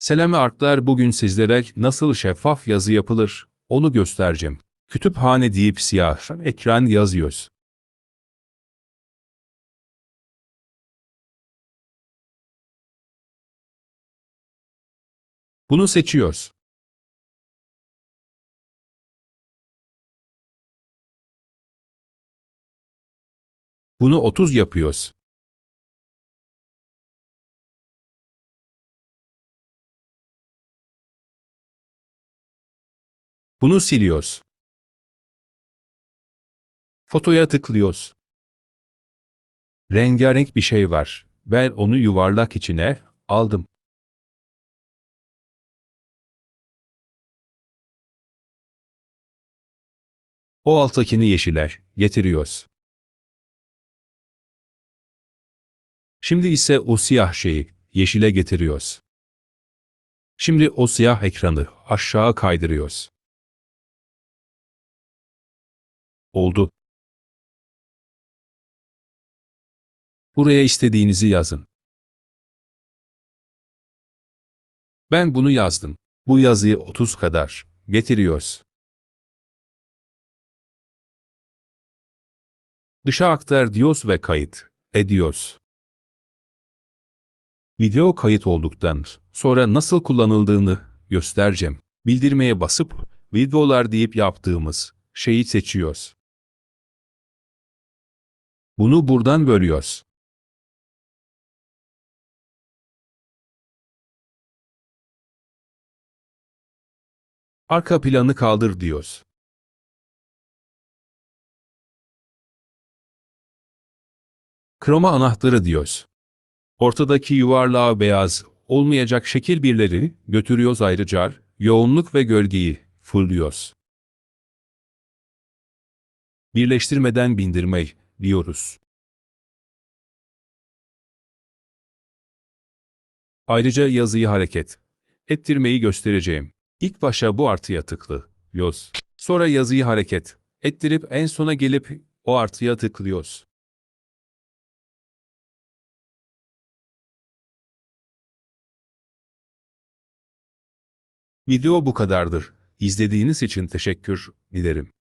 Selam arklar bugün sizlere nasıl şeffaf yazı yapılır onu göstereceğim. Kütüphane deyip siyah ekran yazıyoruz. Bunu seçiyoruz. Bunu 30 yapıyoruz. Bunu siliyoruz. Fotoya tıklıyoruz. Rengarenk bir şey var. Ben onu yuvarlak içine aldım. O alttakini yeşile getiriyoruz. Şimdi ise o siyah şeyi yeşile getiriyoruz. Şimdi o siyah ekranı aşağı kaydırıyoruz. Oldu. Buraya istediğinizi yazın. Ben bunu yazdım. Bu yazıyı 30 kadar getiriyoruz. Dışa aktar diyoruz ve kayıt ediyoruz. Video kayıt olduktan sonra nasıl kullanıldığını göstereceğim. Bildirmeye basıp videolar deyip yaptığımız şeyi seçiyoruz. Bunu buradan bölüyoruz. Arka planı kaldır diyoruz. Kroma anahtarı diyoruz. Ortadaki yuvarlağı beyaz olmayacak şekil birleri götürüyoruz ayrıca yoğunluk ve gölgeyi fullüyoruz. Birleştirmeden bindirme diyoruz. Ayrıca yazıyı hareket ettirmeyi göstereceğim. İlk başa bu artıya tıklıyoruz. Sonra yazıyı hareket ettirip en sona gelip o artıya tıklıyoruz. Video bu kadardır. İzlediğiniz için teşekkür ederim.